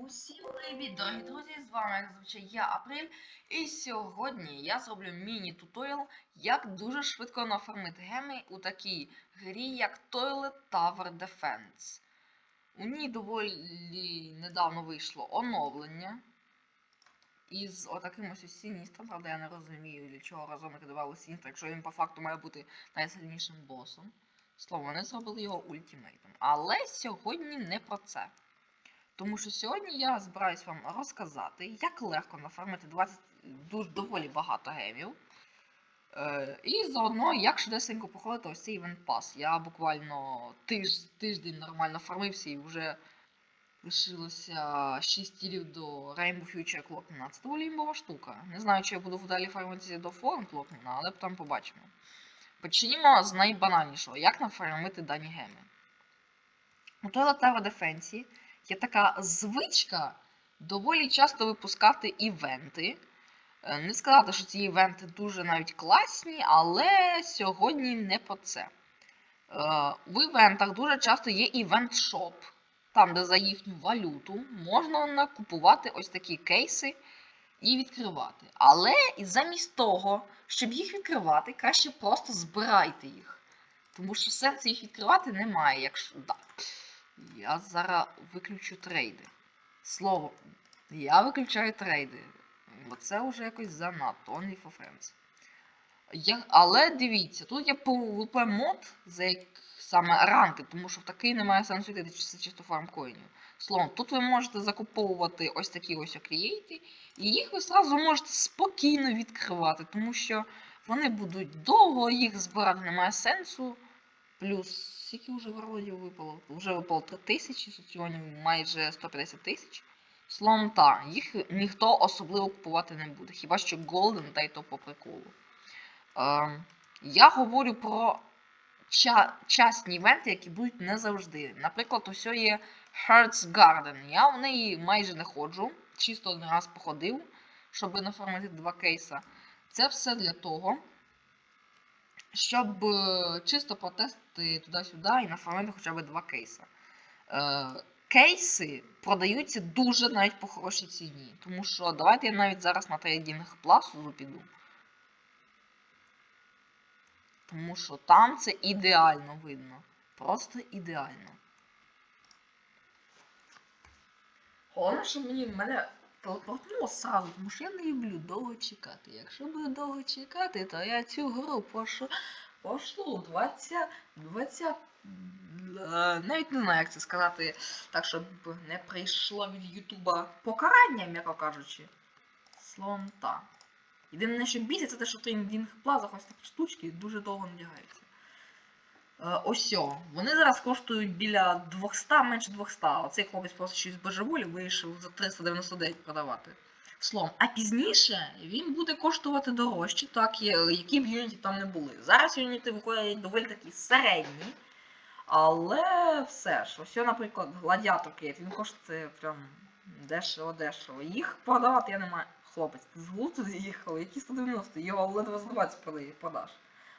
Усім привіт, дорогі друзі! З вами, як зазвичай, я Апрель. І сьогодні я зроблю міні-туторіал, як дуже швидко нафармити геми у такій грі, як Toilet Tower Defense. У ній доволі недавно вийшло оновлення. Із отаким ось Сіністром, правда, я не розумію, для чого разом кидували Сіністра, якщо він по факту має бути найсильнішим босом. Слово, вони зробили його ультимейтом. Але сьогодні не про це. Тому що сьогодні я збираюсь вам розказати, як легко нафармити 20 дуже доволі багато гемів. Е, і заодно, як швидесенько проходити ось цей івент пас. Я буквально тиж, тиждень нормально фармився і вже лишилося 6 тілів до Rainbow Future Clockmana. Це доволі імбова штука. Не знаю, чи я буду далі фармитися до Forum Clockmana, але потім побачимо. Почнімо з найбанальнішого, як нафармити дані геми. У Toilet Tower є така звичка доволі часто випускати івенти. Е, Не сказати, що ці івенти дуже навіть класні, але сьогодні не про це. Е, В івентах дуже часто є івент-шоп, там, де за їхню валюту можна накупувати ось такі кейси і відкривати. Але замість того, щоб їх відкривати, краще просто збирайте їх. Тому що сенсу їх відкривати немає, якщо. Да. Я зараз виключу трейди. Слово, я виключаю трейди. Бо це вже якось занадто. Only for friends. Я, але дивіться, тут є PvP мод, за як саме ранки, тому що в такий немає сенсу йти, це чисто фармкоїнів. Словом, тут ви можете закуповувати ось такі ось окрієйти, і їх ви зразу можете спокійно відкривати, тому що вони будуть довго, їх збирати немає сенсу. Плюс скільки вже вродів випало? Вже випало 3 тисячі, сьогодні майже 150 тисяч. Словом, так, їх ніхто особливо купувати не буде. Хіба що Golden, та й то по приколу. Е, я говорю про ча частні івенти, які будуть не завжди. Наприклад, ось є Hearts Garden. Я в неї майже не ходжу. Чисто один раз походив, щоб нафармити два кейса. Це все для того, щоб е, чисто протестити туди-сюди і нафармити хоча б два кейси. Е, кейси продаються дуже навіть по хорошій ціні. Тому що давайте я навіть зараз на трейдинг пласу піду. Тому що там це ідеально видно. Просто ідеально. Головне, що мені мене телепортнуло сразу, тому що я не люблю довго чекати. Якщо буду довго чекати, то я цю гру пошу, пошлу 20. 20. е, Навіть не знаю, як це сказати, так, щоб не прийшло від Ютуба покарання, м'яко кажучи. Словом так. Єдине, що бісить, це те, що в трейдинг плазах ось такі штучки дуже довго надягаються. Е, ось о. Вони зараз коштують біля 200, менше 200. Оцей хлопець просто щось божеволі вирішив за 399 продавати. Словом, а пізніше він буде коштувати дорожче, так, які б юніті там не були. Зараз юніти виходять доволі такі середні. Але все ж, ось, наприклад, гладіатор Кейт, він коштує прям дешево-дешево. Їх продавати я не маю. Хлопець, ти з глузду з'їхав, які 190, його ледве за 20 продає.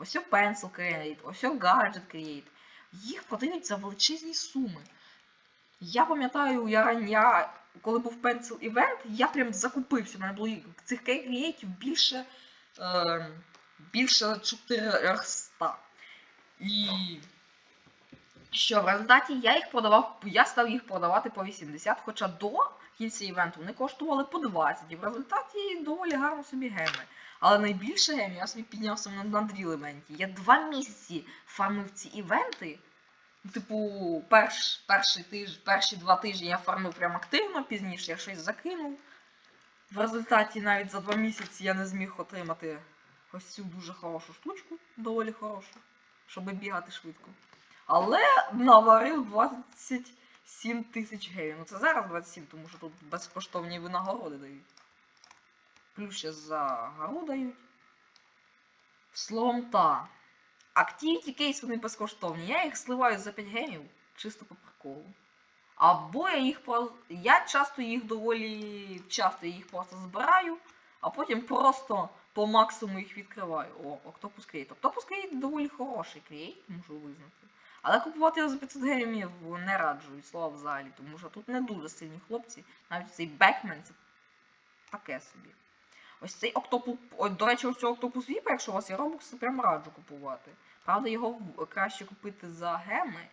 Ось о Pencil Create, ось о Gadget Create. Їх продають за величезні суми. Я пам'ятаю, я рання, коли був Pencil Event, я прям закупився. У мене було цих Create більше, е, більше 400. І що в результаті я їх продавав, я став їх продавати по 80, хоча до кінця івенту вони коштували по 20. І в результаті доволі гарно собі геми. Але найбільше я собі підняв саме на, дріл івенті. Я два місяці фармив ці івенти. Типу, перш, перший тиж, перші два тижні я фармив прям активно, пізніше я щось закинув. В результаті навіть за два місяці я не зміг отримати ось цю дуже хорошу штучку, доволі хорошу, щоб бігати швидко. Але наварив 27 тисяч гривень. Ну це зараз 27, тому що тут безкоштовні винагороди дають. Плюс ще за гару дають. Словом та. Activity кейс вони безкоштовні. Я їх сливаю за 5 гемів, чисто по приколу. Або я їх. Я часто їх доволі часто їх просто збираю, а потім просто по максимуму їх відкриваю. О, Octopus Create. Octopus Create доволі хороший крейт, можу визнати. Але купувати його за 500 гемів не раджу слова взагалі, тому що тут не дуже сильні хлопці. Навіть цей Бекмен це таке собі. Ось цей октопус. До речі, ось цього октопус віпа, якщо у вас є робокси, прям раджу купувати. Правда, його краще купити за геми.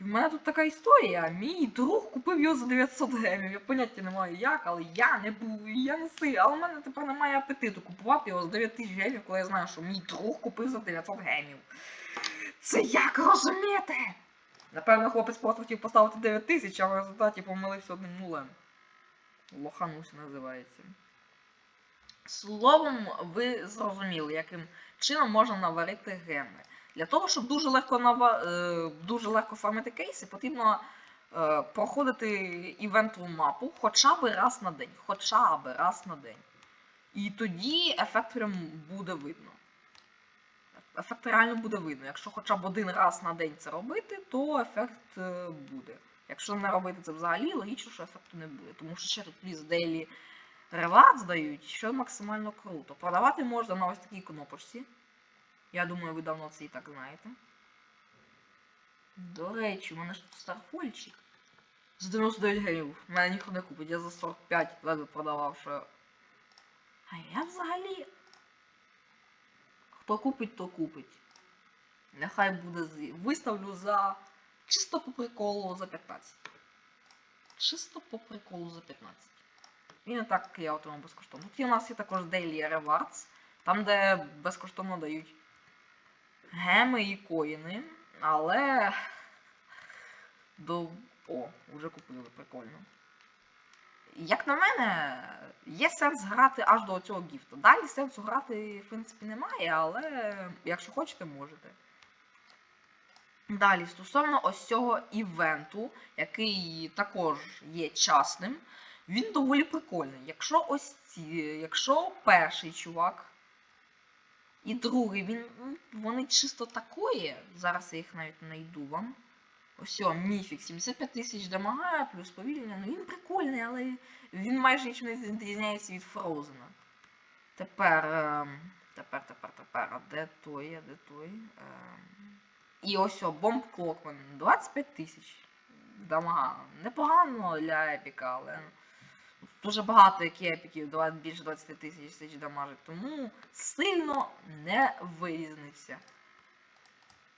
І в мене тут така історія. Мій друг купив його за 900 гемів. Я поняття не маю як, але я не був, я не си. Але в мене тепер немає апетиту купувати його за 9000 гемів, коли я знаю, що мій друг купив за 900 гемів. Це як розуміти? Напевно, хлопець просто хотів поставити 9000, а в результаті помилився одним нулем. Лоханусь називається. Словом, ви зрозуміли, яким чином можна наварити геми. Для того, щоб дуже легко нава... е, дуже легко фармити кейси, потрібно е, проходити івентову мапу хоча б раз на день. Хоча б раз на день. І тоді ефект прям буде видно. Ефект реально буде видно. Якщо хоча б один раз на день це робити, то ефект е, буде. Якщо не робити це взагалі, логічно, що ефекту не буде. Тому що ще тут плюс дейлі реват здають, що максимально круто. Продавати можна на ось такій кнопочці. Я думаю, ви давно це і так знаєте. До речі, у мене ж тут старфольчик. За 99 гривень. Мене ніхто не купить, я за 45 ледве продавав, що. А я взагалі. Хто купить, то купить. Нехай буде. Виставлю за. Чисто по приколу за 15. Чисто по приколу за 15. І не так я отримав безкоштовно. Тут у нас є також Daily Rewards, там, де безкоштовно дають геми і коїни, але. До. О, вже купили, прикольно. Як на мене, є сенс грати аж до цього гіфту. Далі сенсу грати, в принципі, немає, але якщо хочете, можете. Далі, стосовно ось цього івенту, який також є часним, він доволі прикольний. Якщо ось ці, якщо перший чувак і другий, він, вони чисто такої, зараз я їх навіть знайду вам. Ось Міфік, 75 тисяч дамага, плюс повільнення. Ну він прикольний, але він майже нічим не відрізняється від Фроузена. Тепер, ем, тепер, тепер, тепер, а де той, а де той? Ем, і ось о, Бомб Клокмен, 25 тисяч дамага. Непогано для епіка, але дуже багато які епіків, більше 20 тисяч дамажить, тому сильно не вирізнився.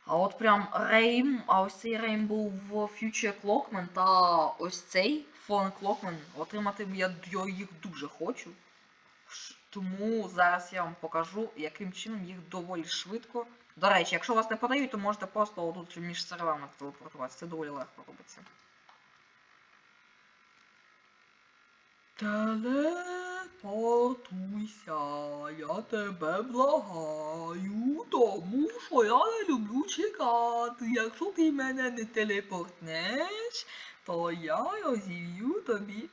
А от прям Рейм, а ось цей Рейм був в Future Clockman та ось цей Phone Clockman отримати я їх дуже хочу. Тому зараз я вам покажу, яким чином їх доволі швидко. До речі, якщо вас не подають, то можете просто отут між серверами телепортуватися. Це доволі легко робиться. Телепортуйся, я тебе благаю, тому що я не люблю чекати. Якщо ти мене не телепортнеш, то я розів'ю тобі.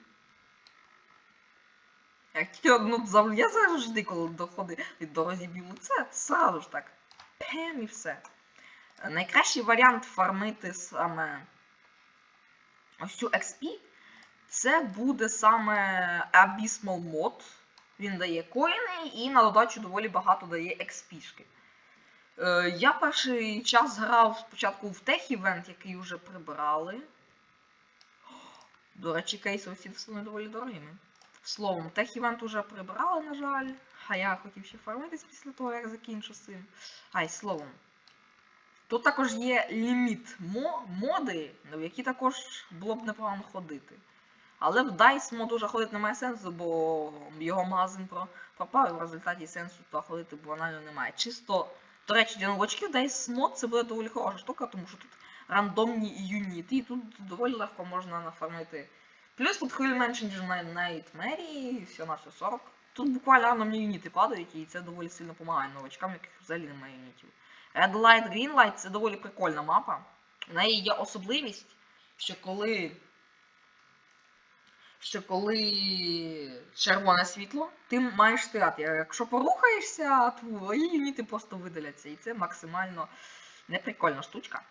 Як тільки завжди, я завжди, коли доходить до розіб'ю лице, сразу ж так. Пем і все. Найкращий варіант фармити саме ось цю XP це буде саме Abysmal Mod. Він дає коїни і на додачу доволі багато дає експішки. Е, я перший час грав спочатку в івент, який вже прибирали. До речі, кейси оці стали доволі дорогими. Словом, тех івент уже прибрали, на жаль. А я хотів ще фармитись після того, як закінчу цим. Ай, словом. Тут також є ліміт мо моди, в які також було б непогано ходити. Але в DICE мод уже ходити немає сенсу, бо його магазин пропав, і в результаті сенсу туди ходити банально немає. Чисто, до речі, для новачків DICE мод це буде доволі хороша штука, тому що тут рандомні юніти, і тут доволі легко можна нафармити. Плюс тут хвилі менше, ніж на Nightmare, все на все 40. Тут буквально рандомні юніти падають, і це доволі сильно допомагає новачкам, яких взагалі немає юнітів. Red Light, Green Light це доволі прикольна мапа. В неї є особливість, що коли що коли червоне світло, ти маєш стояти. Якщо порухаєшся, твої юніти просто видаляться. І це максимально неприкольна штучка.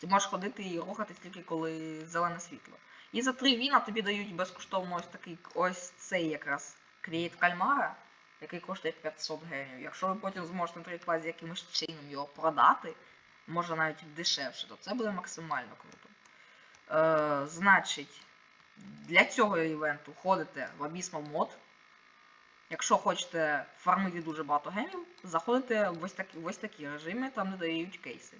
Ти можеш ходити і рухатись тільки коли зелене світло. І за 3 віна тобі дають безкоштовно ось такий ось цей якраз Create Кальмара, який коштує 500 гривень. Якщо ви потім зможете на трейдплазі якимось чином його продати, може навіть дешевше, то це буде максимально круто. Е, значить, для цього івенту ходите в Abysmal Mod. Якщо хочете фармити дуже багато гемів, заходите в ось такі, в ось такі режими, там де дають кейси.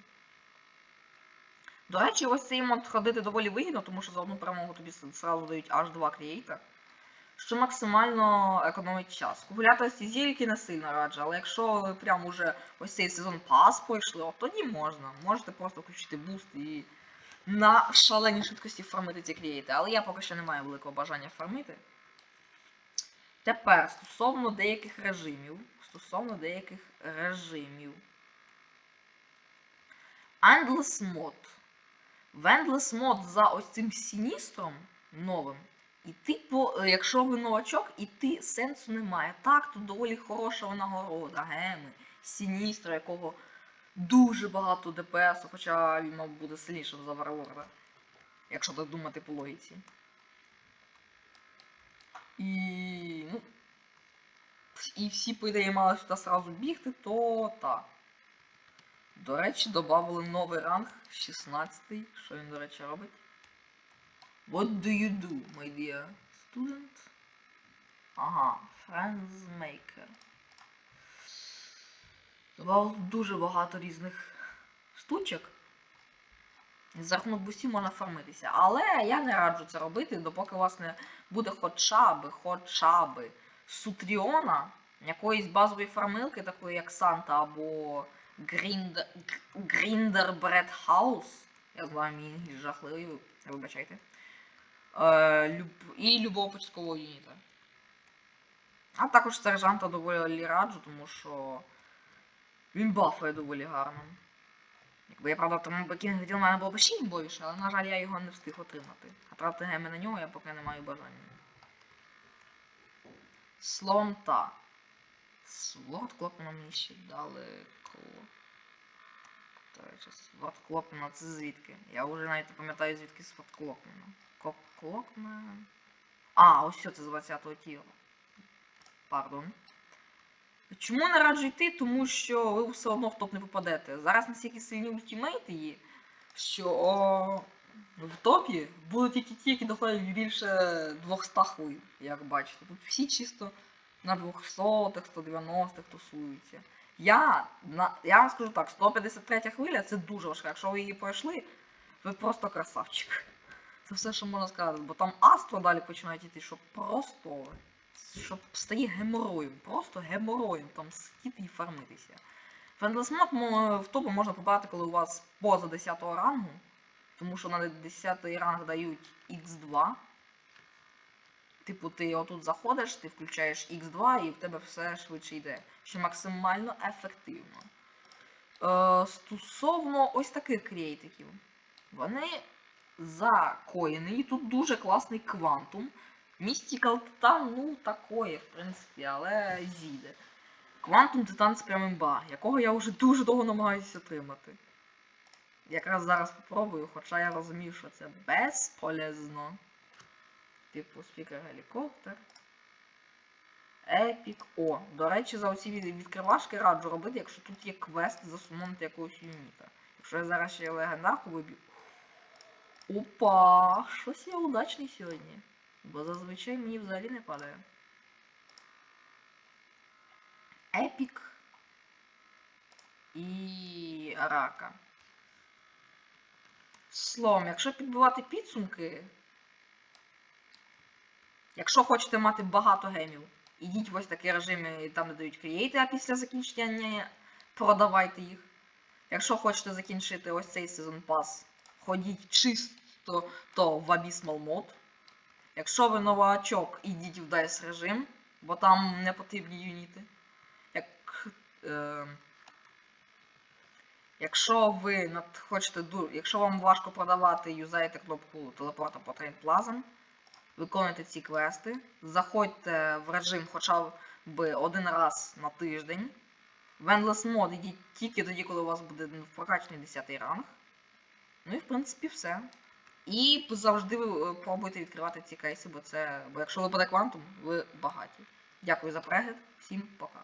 До речі, ось цей мод ходити доволі вигідно, тому що за одну перемогу тобі с- зразу дають аж два креейта, що максимально економить час. Купувати ці зільки не сильно раджу, але якщо ви прям уже ось цей сезон пас пройшли, тоді можна. Можете просто включити буст і на шаленій швидкості фармити ці креейти. Але я поки що не маю великого бажання фармити. Тепер стосовно деяких режимів. Стосовно деяких режимів. Endless Mod. В Endless Mod за ось цим сіністром новим. І типу, е, якщо ви новачок, іти сенсу немає. Так, тут доволі хороша нагорода, геми, сіністра, якого дуже багато ДПС, хоча він, мабуть, буде сильнішим за Варлорда. Якщо так думати по логіці. І. ну. І всі, по ідеї, мали сюди сразу бігти, то так. До речі, додали новий ранг 16 -й. Що він, до речі, робить? What do you do, my dear student? Ага, Friends Maker. Добавили дуже багато різних штучок. За рахунок бусів можна фармитися. Але я не раджу це робити, допоки у вас не буде хоча би, хоча би Сутріона, якоїсь базової фармилки, такої як Санта або Гріндер, Гріндер Бред Хаус. Я знаю, мій інгліш жахливий, вибачайте. Е, люб... І любого початкового юніта. А також сержанта доволі раджу, тому що він бафає доволі гарно. Якби я правда тому Бекінг хотів, мене було б ще імбовіше, але, на жаль, я його не встиг отримати. А тратити геми на нього я поки не маю бажання. Словом та. Сворд Клопмана мені ще речі, Сворд Клопмана це звідки? Я вже навіть не пам'ятаю звідки Сворд Клопмана. Коп. А, ось що це з 20-го тіла. Пардон. Чому не раджу йти? Тому що ви все одно в топ не попадете. Зараз настільки сильні ультимейти є, що в топі будуть тільки ті, які доходять більше 200 хвилин, як бачите. Тут всі чисто на 200-х, 190-х тусуються. Я, на, я вам скажу так, 153 хвиля це дуже важко. Якщо ви її пройшли, ви просто красавчик. Це все, що можна сказати, бо там астро далі починають йти, що просто щоб стає геморроєм, просто геморроєм там сидіти і фармитися. Фендлесмод в топу можна побачити, коли у вас поза 10 рангу, тому що на 10 ранг дають X2. Типу, ти отут заходиш, ти включаєш X2 і в тебе все швидше йде, що максимально ефективно. Е, стосовно ось таких креатиків. Вони за коїни, і тут дуже класний квантум. Містікал Титан, ну, такое, в принципі, але зійде. Квантум Титан з прям імба, якого я вже дуже довго намагаюся отримати. Якраз зараз попробую, хоча я розумію, що це безполезно. Типу, спікер гелікоптер. Епік. О, до речі, за оці відкривашки раджу робити, якщо тут є квест засумонити якогось юніта. Якщо я зараз ще легендарку виб'ю. Опа! Щось я удачний сьогодні. Бо зазвичай мені взагалі не падає. Епік і рака. Словом, якщо підбивати підсумки, якщо хочете мати багато гемів, ідіть в ось такі режими, там де дають крієйти, а після закінчення продавайте їх. Якщо хочете закінчити ось цей сезон пас, ходіть чисто то в Abysmal Mod. Якщо ви новачок, ідіть в DICE режим, бо там не потрібні юніти. Як, е, якщо ви над, хочете якщо вам важко продавати, юзайте кнопку телепорта по Plaza, виконуйте ці квести, заходьте в режим хоча б один раз на тиждень. В Endless Mode ідіть тільки тоді, коли у вас буде прокачаний 10 ранг. Ну і в принципі все. І завжди ви е, пробуйте відкривати ці кейси, бо це. Бо якщо випаде квантум, ви багаті. Дякую за перегляд, всім пока.